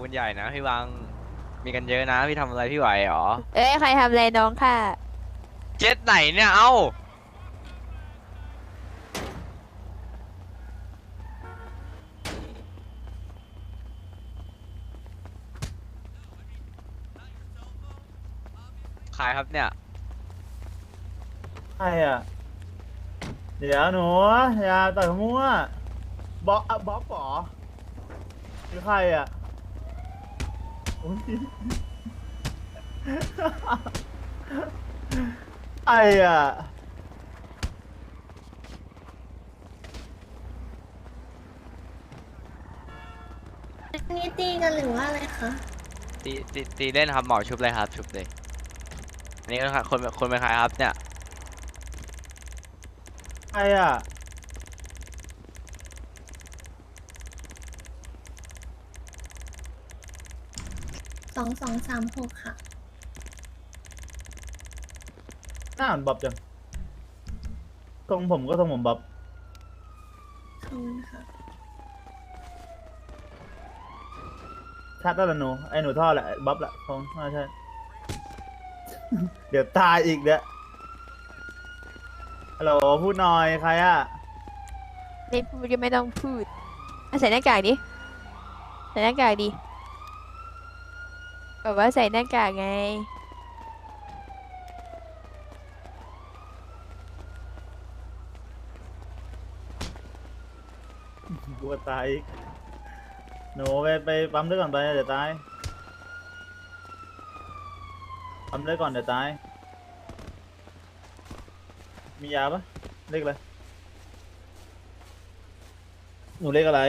ปูนใหญ่นะพี่วัง มีกันเยอะนะพี่ทำอะไรพี่ไหวหรอ เอ้ยใครทำอะไรน้องค่ะ เจ็ดไหนเนี่ยเอ้า ขายครับเนี่ยใครอะ เดี๋ยวหนูอย่าต่อยมั่วบ๊อบอะบ๊อบเหรอคือใครอะ อุ๊ยใครอะนี่ตีกันหรือว่าอะไรคะ ตีตีตีเล่นครับหมอชุบเลยครับ ชุบเลยอันนี่คนคนเป็นใครครับเนี่ยใครอะ องสองสามหกค่ะ หน้าเหมือนบ๊อบจังทรงผมก็ทรงผมบ๊อบขอบคุณค่ะ ชัดแล้วล่ะหนู ไอ้หนูท่อแหละบ๊อบแหละทรงน่าใช่ เดี๋ยวตายอีกเด้อฮัลโหลพูดหน่อยใครอะไม่พูดก็ไม่ต้องพูดอะใส่หน้ากากดิ ใส่หน้ากากดิ บอกว่าใส่หน้ากากไง กลัวตายอีกหนูไปไปปั๊มเลือดก่อนไปเดี๋ยวตาย ปั๊มเลือดก่อนเดี๋ยวตาย มียาปะเลขอะไร หนูเลขอะไร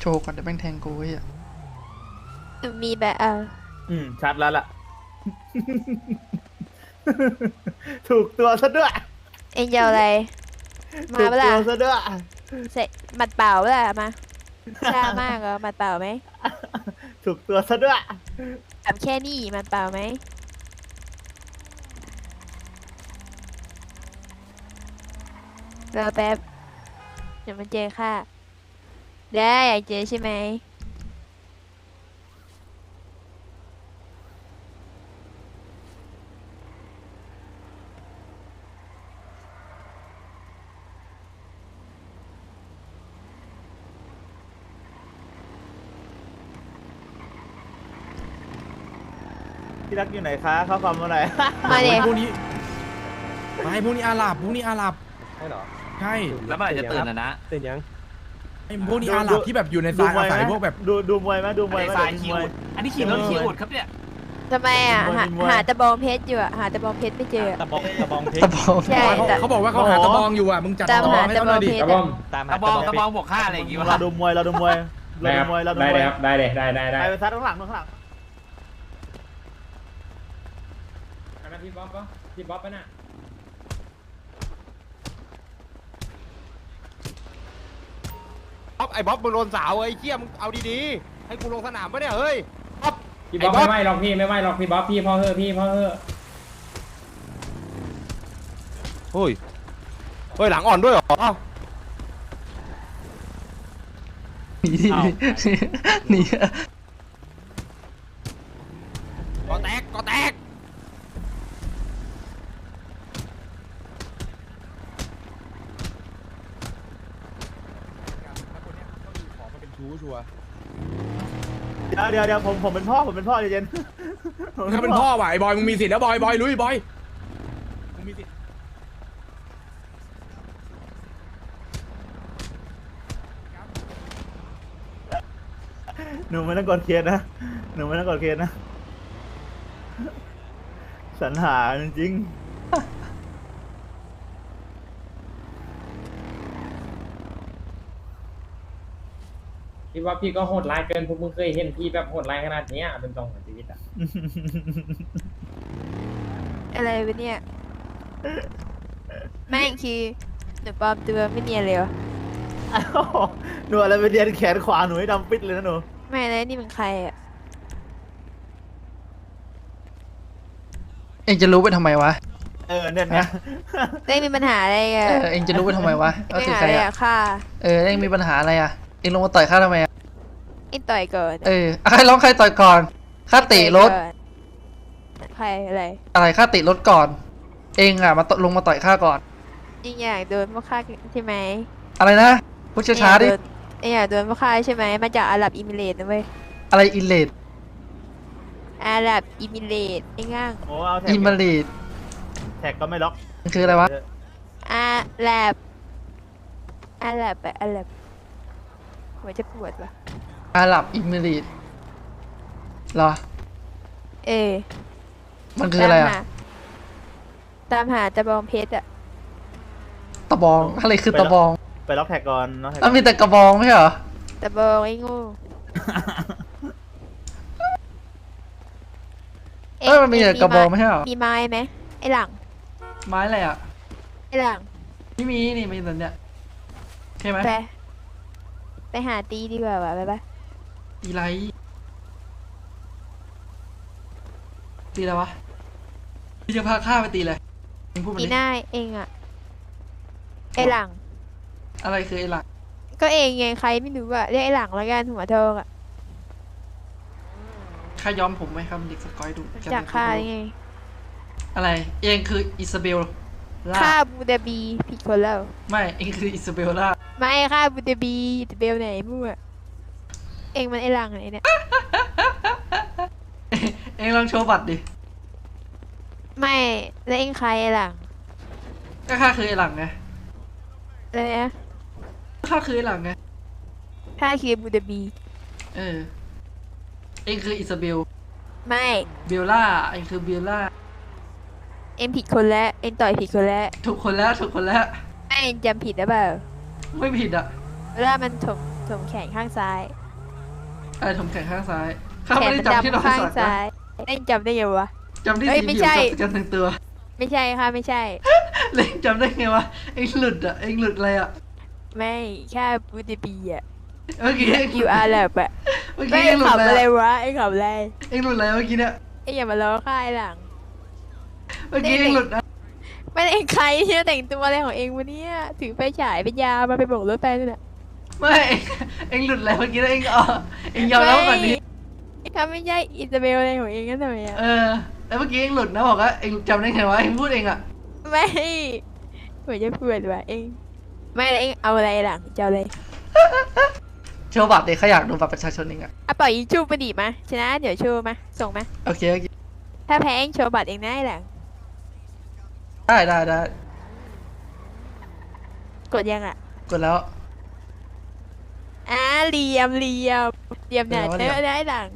โชว์ก่อนเดี๋ยวแม่งแทงกูไอ้เหี้ยหนู มีแบบเอออืมชัดแล้วล่ะ ถูกตัวซะด้วยเอ็งจะเอาอะไร มาถูกเปะตัล่าวซะด้วยใส่หมัดเปล่าเปะล่ามาช้ามากเหรอหมัดเปล่าไหมถูกตัวซะด้วยถามแค่นี้หมัดเปล่าไหมรอแป๊บเดี๋ยวมันเจอค่ะ ได้อยากเจอใช่ไหม พี่รักอยู่ไหนคะเข้าความมาหน่อย มาเดี๋ยวพวกนี้ไม่พวกนี้อาหรับพวกนี้อาหรับใช่เหรอใช่แล้วเมื่อไหร่จะตื่นนะนะตื่นยังไอ้พวกนี้อาหรับที่แบบอยู่ในทรายอาศัยพวกแบบดูดูมวยไหมดูมวยอันไหมนี้ทรายดูคิมววยอันนี้ขี่รถขี่อุดครับเนี่ยทำไมอะหามีมวยหาตะบองเพชรอยู่อะหาตะบองเพชรไม่เจออะตะบองตะบองเพชตะรบองใช่เขาแต่เขาบอกว่าเขาหาตะบองอยู่อะมึงจัดตามตะบอหางให้ตะเขาหบน่อองยดิเพชรตะบออะงตามหาตะบองเพตะชรบองบวกห้าอะไรอย่างงี้วะเราดูมวยเราดูมวยเราดูมวยเราดูมวยได้ครับได้เลยได้ได้ได้ไปซัดข้างหลังข้างหลัง อันนั้น พี่บ๊อบปะพี่บ๊อบปะน่ะบ๊อบไอ้บ๊อบมึงโดนสาวไอ้เหี้ยมึงเอาดีๆ ให้กูลงสนามปะเนี่ยเฮ้ยบ๊อบ พี่บ๊อบไอ้บ๊อบ ไม่ไหวหรอกพี่ไม่ไหวหรอกพี่บ๊อบพี่พ่อเฮ้อะพี่พ่อเฮ้อะเฮ้ยเฮ้ยหลังอ่อนด้วยเหรอหนีดิหนี ก่อแตกก่อแตก ชูชัวร์ เดี๋ยวเดี๋ยวเดี๋ยวผมผมเป็นพ่อผมเป็นพ่อใจเย็นผมถ้าเป็นพ่อว่ะไอ้บอยมึงมีสิทธิ์แล้วบอยบอยลุยบอยมึงมีสิทธิ์หนูไม่ต้องกดเคสนะหนูไม่ต้องกดเคสนะสรรหาจริง พี่บ๊อบพี่ก็โหดร้ายเกินพวกมึงเคยเห็นพี่แบบโหดร้ายขนาดเนี้ยเป็นตรงของชีวิตอะๆอะไรวะเนี่ยแม่งคือหนูปลอมตัวไม่เนียนเลยวะอ้าวหนูอะไรไปเรียนแขนขวาหนูให้ดำปิดเลยนะหนู ไม่เลยนี่มันใครอะเอ็งจะรู้ไปทำไมวะ เออเนี่ยนะได้มีปัญหาอะไรเออะอเอ็งจะรู้ไปทำไมวะมีเอาปัญถึงหาใครอะไรอะอะค่ะ เออเอ็งมีปัญหาอะไรอะเอ็งลงมาต่อยข้าทำไมอะเอ็งต่อยก่อนเอออะใครร้องใครต่อยก่อนข้าติรถต่อยก่อนใครอะไร อะไรข้าติรถก่อน เองอะมาตลงมาต่อยข้าก่อนเอ็งอยากโดนพวกข้าใช่ไหมอะไรนะพูดช้าๆดิเอ็งอยากโดนพวกข้าใช่ไหมมาจากอาหรับอิมิเรตส์นะเว้ยอะไรอิเลดอาหรับอิมิเรตส์ไอ้ง่างโอ้เอาแท็กอิมารีดแท็กก็ไม่ล็อกมันคืออะไรวะอาหรับอาหรับอะอาหรับ หัวจะปวดวะอาหรับอิมารีดเหรอ เออมันคืออะไรอะตามหาตะบองเพชรอะตะบองอะไรคือตะบอง ไปล็อกแท็กก่อนล็อกแท็กมันมีแต่กระบองไม่ใช่เหรอ ตะบองไอ้โงูเออมันมีแต่กระบองไม่ใช่เหรอ มีไม้ไหมไอ้หลังไม้อะไรอะไอ้หลัง ไม่มีนี่มีแต่เนี่ยใช่ไหมไป ไปหาตีดีกว่าวะไปปะตีไร ตีอะไรวะพี่จะพาข้าไปตีเลยเองพูดมาตีดิหน้าเองอะไอ้หลัง อะไรคือไอ้หลักก็เองไงใครไม่รู้อะเรียกไอ้หลังแล้วกันหัวทองอะข้าย้อมผมไหมครับเด็กสกอยดูจากข้าได้ไงอะไร เองคืออิซาเบล ล่าข้าบูดาบีผิดคนแล้ว ไม่เองคืออิซาเบลล่าไม่ข้าบูดาบีอิตาเบลไหนมั่วเองมันไอ้หลังไหนเนี่ย เองลองโชว์บัตรดิ ไม่ แล้วเองใครไอ้หลัง ก็ข้าคือไอ้หลังไงอะไรนะข้าคือไอ้หลังไงข้าคือบูดาบี เออ เองคืออิซาเบล ไม่ เบลล่า เองคือเบลล่า เองผิดคนแล้วเองต่อยผิดคนแล้วถูกคนแล้วถูกคนแล้ว ไม่เองจำผิดหรือเปล่าไม่ผิดอะเวลามันถมถมแขนข้างซ้ายอะไรถมแขนข้างซ้ายข้าแขไม่นได้มันจำที่เราดำข้างสักนะซ้ายเองจำได้ยังวะ จำที่เอ้ยสีไม่ผิวใช่กับกันทั้งตัว ไม่ใช่ค่ะไม่ใช่ เล่นจำได้ไงวะเองหลุดอะเองหลุดอะไรอะไม่แค่บูดาบีอะเมื่อกี้เองอยู่อาหรับอะเมื่อไม่กี้เองหลุดขับอะไรอะไรอะวะไอ้ขับอะไรเองหลุดอะไรเมื่อกี้เนี่ยไอ้อย่ามาล้อค่ายหลัง เมื่อกี้เองหลุดนะไม่ได้เองใครที่แต่งตัวอะไรของเองวะเนี่ยถือไฟฉายเป็นยามาไปโบกรถไปนั่นแหละไม่เองเองหลุดอะไรเมื่อกี้แล้วเองอ๋อเองยอมรับก่อนดิไม่ถ้าไม่ใช่อิซาเบลอะไรของเองกันทำไมอะเออแล้วเมื่อกี้เองหลุดนะบอกว่าเองจำได้ไงวะเองพูดเองอะไม่เหมือนจะพูดว่ะเองไม่แล้วเองเอาอะไรหลังจะเอาอะไรโชว์บัตรเด็กเขาอยากดูบัตรประชาชนเองอะอะปล่อยยิงชูมาดิมาชนะเดี๋ยวโชว์มาส่งมาโอเคโอเคถ้าแพ้เองโชว์บัตรเองได้หลัง ได้ได้ได้กดยังอะ กดแล้ว อ่าเหลี่ยมเหลี่ยมเหลี่ยมเนี่ยเดี๋เอยวอได้หลัง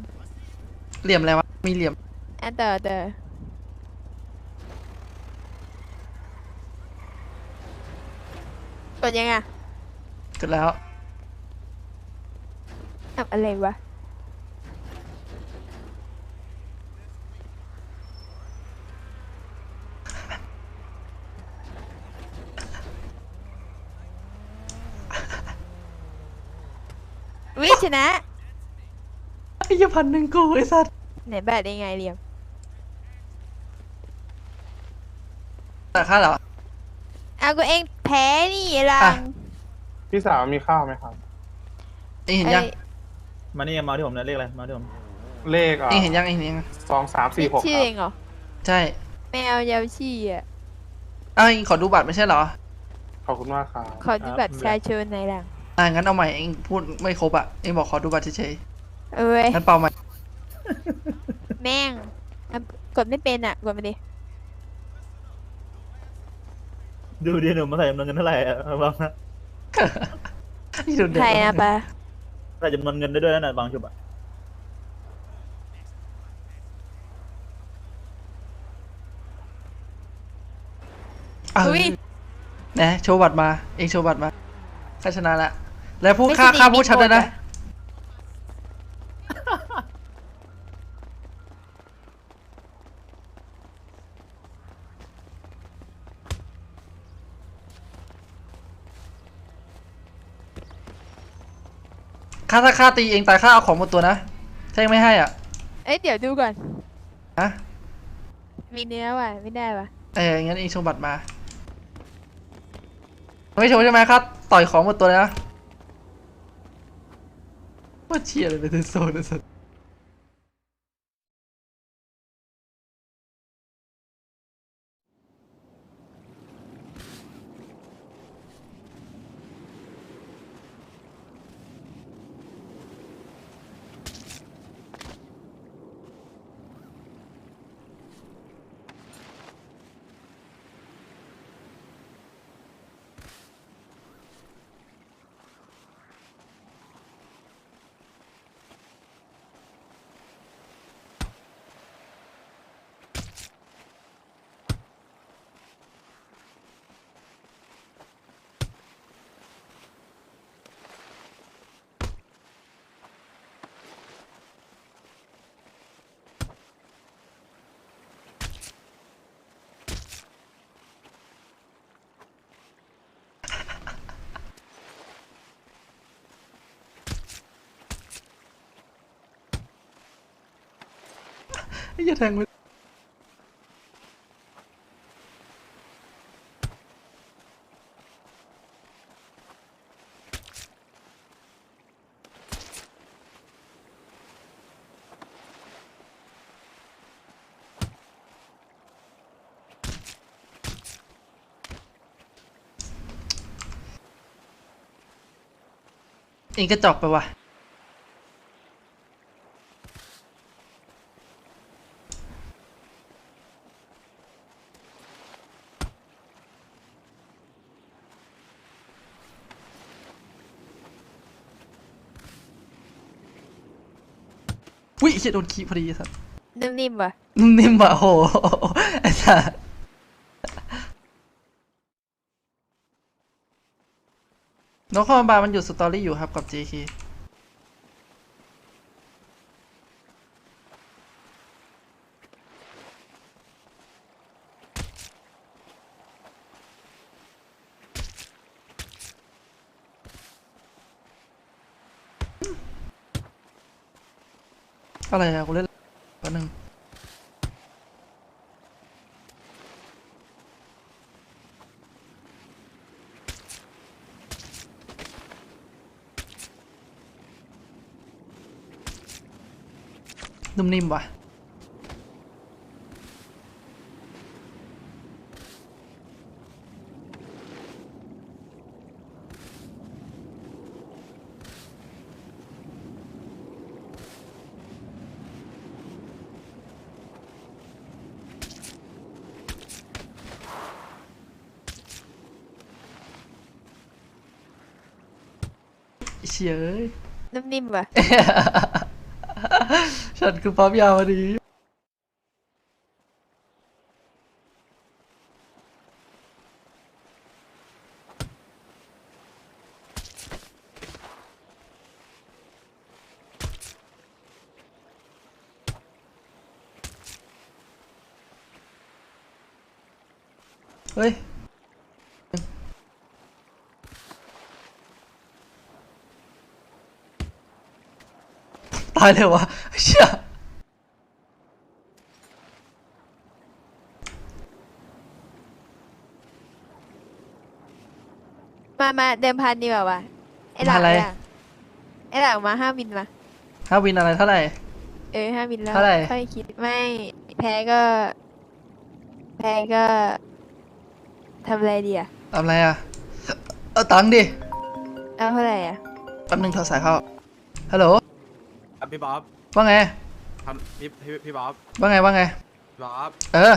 เหลี่ยมอะไรวะมีเหลี่ยมอะต่อต่อกดยังอะกดแล้วทำอะไรวะ วิชนะไอ้ยพันหนึ่งกูไอ้สัสไหนบัตรได้ไงเหลี่ยมแต่ค่าเหรอเอาก็เองแพ้นี่หลัอะงพี่สาวมีข้าวไหมครับเองเห็นยังเอ้ยมานี่มาที่ผมนะเลขอะไรมาที่ผมเลขอะเองเห็นยังเองเห็นยังสองสามสี่หกชื่อเองเหรอ ใช่ แมวยาวชี่อะอ้าวเองขอดูบัตรไม่ใช่เหรอ ขอบคุณมากครับ ขอดูบัตรประชาชนหน่อยหลัง อ่างั้นเอาใหม่เองพูดไม่ครบอะเองบอกขอดูบัตรเฉยเอ้ยๆงั้นเปล่าใหม่ แม่งอะกดไม่เป็นอะ กดมาดิ ดูดิหนูมาใส่จำนวนเงินเท่าไหร่อะระวังนะนี่ดูเด็กใครนะปะใส่จำนวนเงินได้ด้วยนะบางชุบอะเอออุ้ยนะโชว์บัตรมา เองโชว์บัตรมาข้าชนะละ แล้วพูดไม่ค่าใช่ค่าดีพูดชัดด้วยนะดีกดค่าถ้าค่าตีเองตายค่าเอาของหมดตัวนะถ้ายังไม่ให้อะ เอ้ยเดี๋ยวดูก่อน ฮะ มีเนื้อว่ะ ไม่ได้ว่ะ เอองั้นเองโชว์บัตรมา ไม่โชว์ใช่ไหมครับ ต่อยของหมดตัวเลยนะ ว่าเชียร์ ยเป็นโซนเลยสัสไอ้ยแทงไปเองกระจอกไปว่ะ ยเชี่ยโดนขี้พอดีสัสนิ่มๆว่ะนิ่มๆว่ะโหไอ้สัสนกข้อบาร์มันอยู่สตอรี่อยู่ครับกับ JK อะไรอะกูเล่นแป๊บนึงนุ่มนิ่มว่ะ เชียเอ้ยนิ่มๆว่ะ ฉันคือป๊อปยาวดีเฮ้ย ตายเลยวะเชี่ยมามาเดิมพันดีกว่าว่ะไอ้หลังอะไรเนี่ยไอ้หลังมาห้าวินมาห้าวินอะไรเท่าไหร่ เออห้าวินแล้วเท่าไหร่ ค่อยคิดไม่แพ้ก็ แพ้ก็ทำอะไรดีอะทำอะไรอะ เอาตังค์ดิ เอาเท่าไหร่อะ แป๊บนึงโทรสายเข้าฮัลโหล พี่บ๊อบว่าไงทำพี่พี่พี่บ๊อบว่าไงว่าไงพี่บ๊อบเออ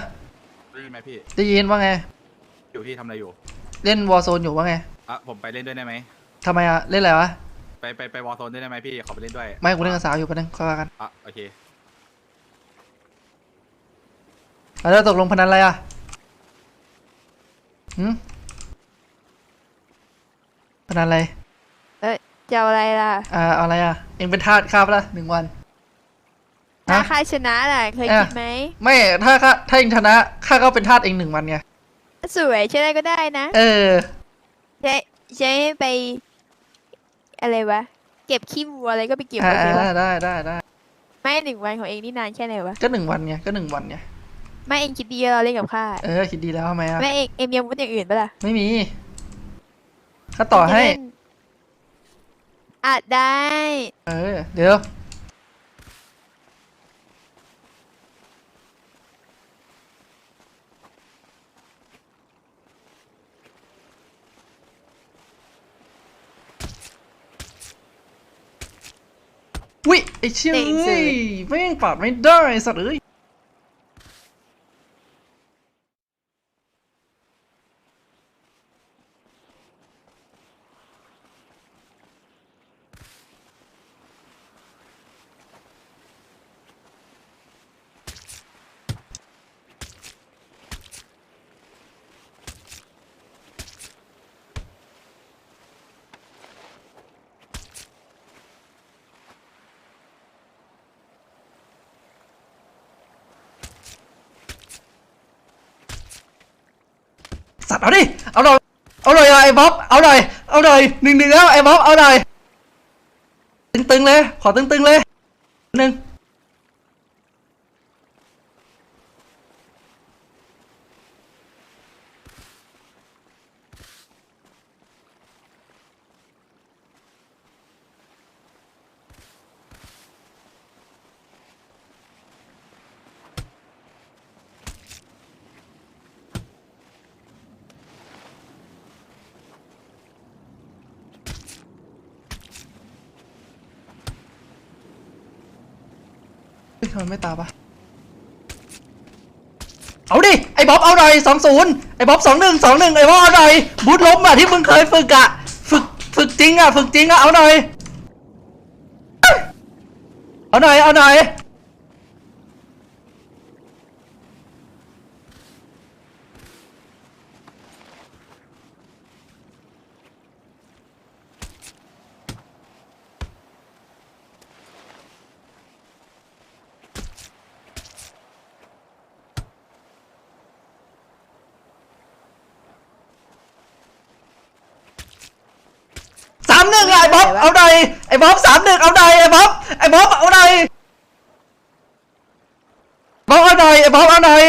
ได้ยินไหมพี่ได้ยินว่าไง อยู่พี่ทำอะไรอยู่ เล่นวอ r z โซนอยู่ว่าไงอะผมไปเล่นด้วยได้ไหมทำไมอะเล่นอะไรวะไปไปไปวอลโซนด้วยได้ไหมพี่ขอไปเล่นด้วยไม่กูเล่นกับสาวอยู่แป๊บนึงค่อยว่ากันอะโอเคแล้วตกลงพนันอะไรอะหืมพนันอะไรจะเอาอะไรล่ะอ่าเอาอะไรอะเองเป็นทาสข้าปะล่ะหนึ่งวัน ถ้าฮะใครชนะน่ะเคยเอ๊ะคิดไหม ไม่ถ้าข้าถ้าเองชนะข้าก็เป็นทาสเองหนึ่งวันไงสวยชนะก็ได้นะ เออใช้ใช้ไป อะไรวะ เก็บขี้วัวอะไรก็ไปเก็บอ่าโอเควะได้ได้ได้ได้ไม่หนึ่งวันของเองนี่นานแค่ไหนวะ ก็หนึ่งวันไงก็หนึ่งวันไงไม่เองคิดดีเราเล่นกับข้า เออคิดดีแล้วทำไมอะไม่เองเองมีอาวุธอย่างอื่นปะล่ะ ไม่มีข้าต่อให้เงจะเล่น อัดได้ เออ เดี๋ยว วิไอเชี่ยเจ๋งสุดเอ้ยแม่งปาดไม่ได้ไอ้สัตว์เอ้ย สัตว์เอาดิเอาหน่อยเอาหน่อยอะไอ้บ๊อบ เอาหน่อย เอาหน่อยหนึ่งหนึ่งแล้วไอ้บ๊อบ เอาหน่อย ตึงๆเลย ขอตึงๆเลยหนึ่ง เฮ้ย ทำไมไม่ตาปะเอาดิ ไอ้บ๊อบเอาหน่อยสองศูนย์ไอ้บ๊อบสองหนึ่งสองหนึ่งไอ้บ๊อบเอาหน่อยบูทล้มอะที่มึงเคยฝึกอะ ฝึกฝึกจริงอะ ฝึกจริงอะ เอาหน่อย เอาหน่อย เอาหน่อย สามหนึ่งไอ้บ๊อบเอาหน่อยไอ้บ๊อบสามหนึ่งเอาหน่อยไอ้บ๊อบไอ้บ๊อบเอาหน่อยบ๊อบเอาหน่อยไอ้บ๊อบเอาหน่อย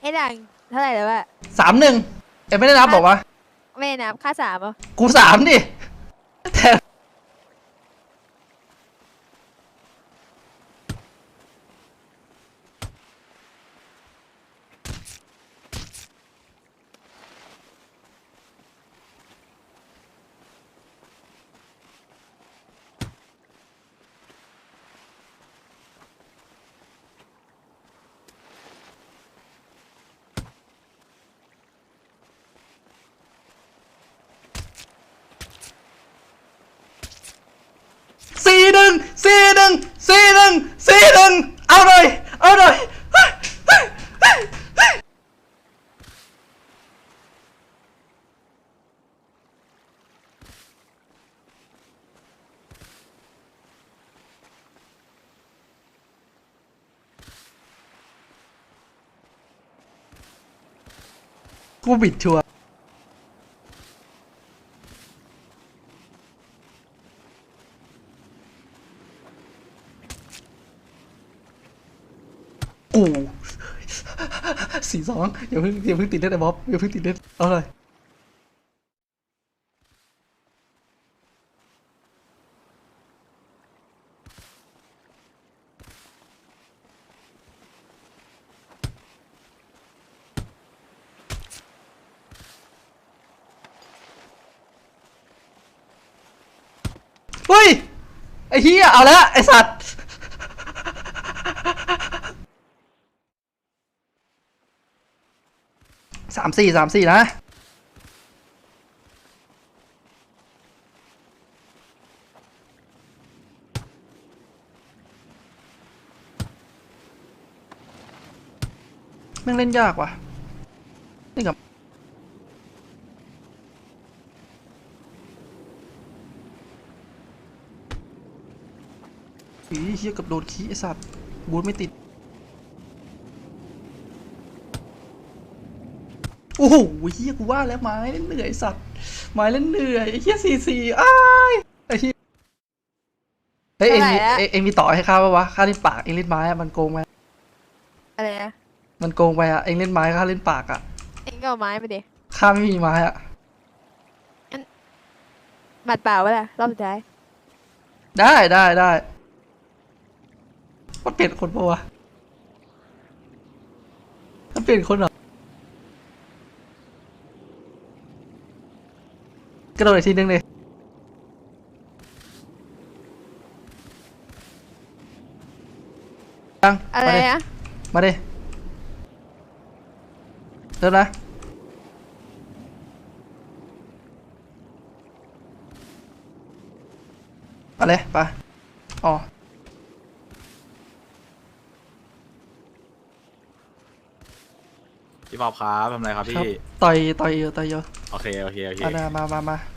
ไอ้ดังเท่าไหร่แล้ววะสามหนึ่งเอ็มไม่ได้นับบอกว่าไม่ได้นับค่าสามเหรอกูสามดิแต่ สี่หนึ่งสี่หนึ่งสี่หนึ่งสี่หนึ่งเอาหน่อยเอาหน่อยกูบิดชัวร์กู สี่สองอย่าเพิ่งอย่าเพิ่งติดเล่นไอ้บ๊อบอย่าเพิ่งติดเล่นเอาเลยเฮ้ยไอ้เฮียเอาแล้วไอ้สัตว์ สามสี่สามสี่นะแม่งเล่นยากว่ะ นี่กับอีเฮียกับโดนขี้ไอสัตว์บูทไม่ติด อ้โหเฮียกูว่าแล้วไม้เล่นเหนื่อยสัตว์ไม้เล่นเหนื่อยไอ้เฮียสี่สี่อ้ายไอ้เฮียเฮ้ยเอ็งมีเอ็งเอ็งมีต่อให้ข้าปะวะข้าเล่นปากเอ็งเล่นไม้อะมันโกงไหมอะไรนะมันโกงไปอะเอ็งเล่นไม้ข้าเล่นปากอะเอ็งก็เอาไม้ไปดิข้าไม่มีไม้อะหมัดเปล่าวะล่ะรอบสุดท้ายได้ได้ได้มันเปลี่ยนคนปะวะมันเปลี่ยนคนเหรอ กระโดดอีกทีนึงเลยยังอะไรมาดินะมาดิเริ่มนะมาเลยไปอ๋อพี่ป๊อปครับทำไรครับครับพี่ต่อยต่อยอยู่ต่อยอยู่ โอเค โอเค โอเคมามามามา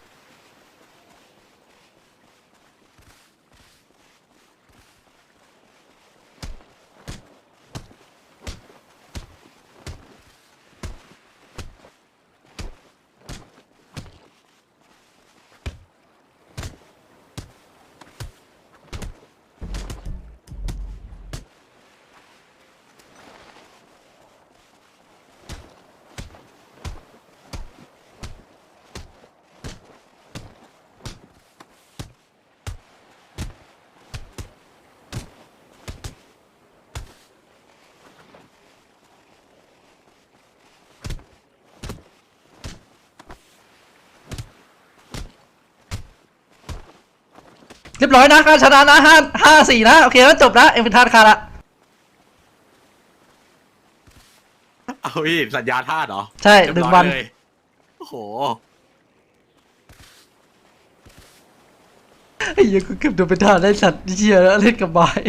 เรียบร้อยนะการชนะนะห้าห้าสี่นะ โอเคแล้วจบนะเอ็มเป็นทาสคาละเอาพี่สัญญาธาตุเหรอใช่เรียบหนึ่งร้อยวันเลยโอ้โห ไอ้เหี้ยังกูเก็บโดนเป็นทาสได้สัตว์เชี่ยแล้วเล่นกับบาย